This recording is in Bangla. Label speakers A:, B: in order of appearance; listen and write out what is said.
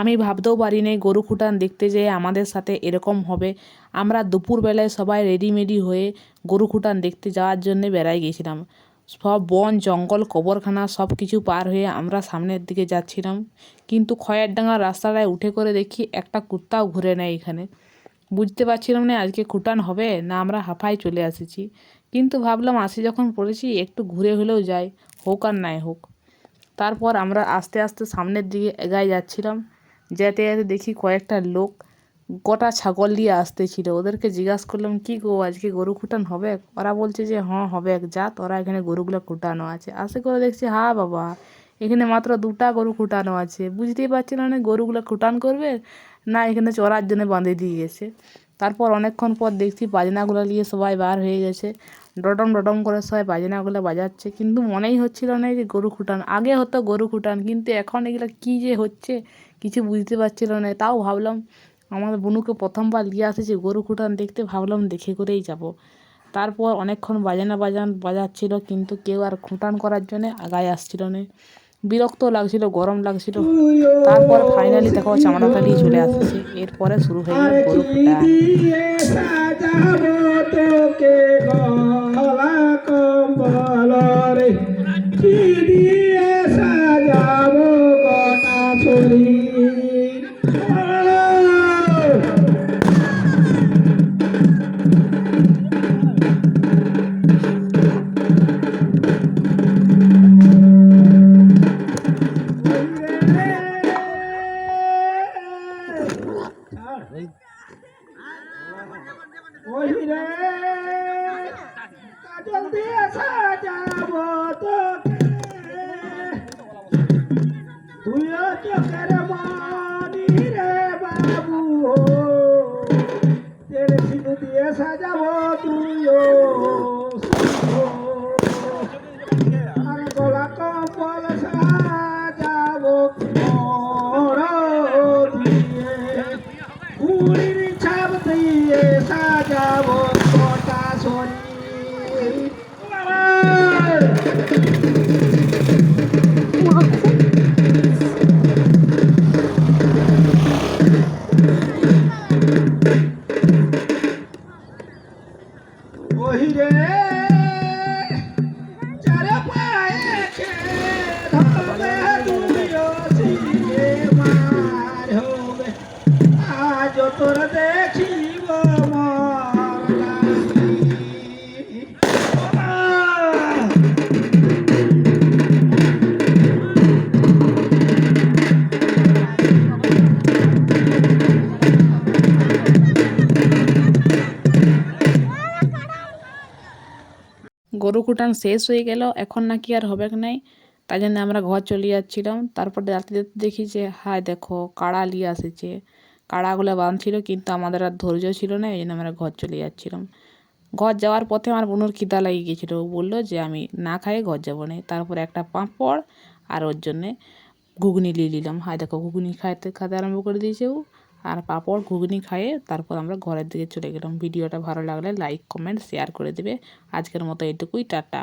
A: আমি ভাবতেও পারি নাই গরু খুটান দেখতে যেয়ে আমাদের সাথে এরকম হবে। আমরা দুপুরবেলায় সবাই রেডিমেডি হয়ে গরু খুটান দেখতে যাওয়ার জন্যে বেরাই গেছিলাম সব বন, জঙ্গল, কবরখানা সব কিছু পার হয়ে আমরা সামনের দিকে যাচ্ছিলাম। কিন্তু খয়ের ডাঙার রাস্তাটায় উঠে করে দেখি একটা কুত্তাও ঘুরে নেয় এখানে। বুঝতে পারছিলাম না আজকে খুটান হবে না আমরা হাঁপায় চলে এসেছি কিন্তু ভাবলাম আসি যখন পড়েছি একটু ঘুরে হলেও যাই হোক আর নাই হোক। তারপর আমরা আস্তে আস্তে সামনের দিকে এগায় যাচ্ছিলাম। যেতে যেতে দেখি কয়েকটা লোক গোটা ছাগল নিয়ে আসতেছিল। ওদেরকে জিজ্ঞাসা করলাম, কি গো, আজকে গরু খুটান হবে? ওরা বলছে যে হ্যাঁ হবে যা তোরা এখানে গরুগুলো খুটানো আছে। আশে করে দেখছি হ্যাঁ বাবা, এখানে মাত্র দুটা গরু খুটানো আছে। বুঝতেই পারছিলাম না, গরুগুলো খুটান করবে না এখানে চড়ার জন্য বাঁধে দিয়ে গেছে। তারপর অনেকক্ষণ পর দেখছি বাজনাগুলো নিয়ে সবাই বার হয়ে গেছে। ডডম ডডম করে সবাই বাজনাগুলো বাজাচ্ছে। কিন্তু মনেই হচ্ছিল না যে গরু খুটান। আগে হতো গরু খুটান, কিন্তু এখন এগুলো কী যে হচ্ছে কিছু বুঝতে পারছিল না। তাও ভাবলাম আমাদের বুনুকে প্রথমবার নিয়ে আসেছি গরু খুটান দেখতে, ভাবলাম দেখে করেই যাব। তারপর অনেকক্ষণ বাজানা বাজান বাজাচ্ছিল, কিন্তু কেউ আর খুঁটান করার জন্যে আগায় আসছিল না। বিরক্ত লাগছিল, গরম লাগছিল। তারপর ফাইনালি দেখো চামড়া কাটিয়ে চলে আসছে। এরপরে শুরু হয়ে গেল গরু
B: ওই রে কাজল দিয়ে সাজাবো তোকে তুইও চোখের মানি রে বাবু তেরে সিঁদু দিয়ে সাজাবো তুইও
A: গরু কুটান শেষ হয়ে গেল, এখন নাকি আর হবে নাই। তাই জন্য আমরা ঘর চলে যাচ্ছিলাম। তারপর রাতে যেতে দেখি যে, হায় দেখো, কাড়া নিয়ে আসেছে। কাড়াগুলো বাঁধছিল, কিন্তু আমাদের আর ধৈর্য ছিল না, এই জন্য আমরা ঘর চলে যাচ্ছিলাম। ঘর যাওয়ার পথে আমার বোনের খিদা লাগিয়ে গিয়েছিল ও বলল যে, আমি না খাই ঘর যাব না। তারপর একটা পাঁপড় আর ওর জন্যে ঘুগনি নিয়ে নিলাম। হায় দেখো, ঘুগনি খাইতে খাতে আরম্ভ করে দিয়েছে ও। আর পাঁপড় ঘুগনি খাইয়ে তারপর আমরা ঘরের দিকে চলে গেলাম। ভিডিওটা ভালো লাগলে লাইক কমেন্ট শেয়ার করে দেবে। আজকের মতো এটুকুই, টাটা।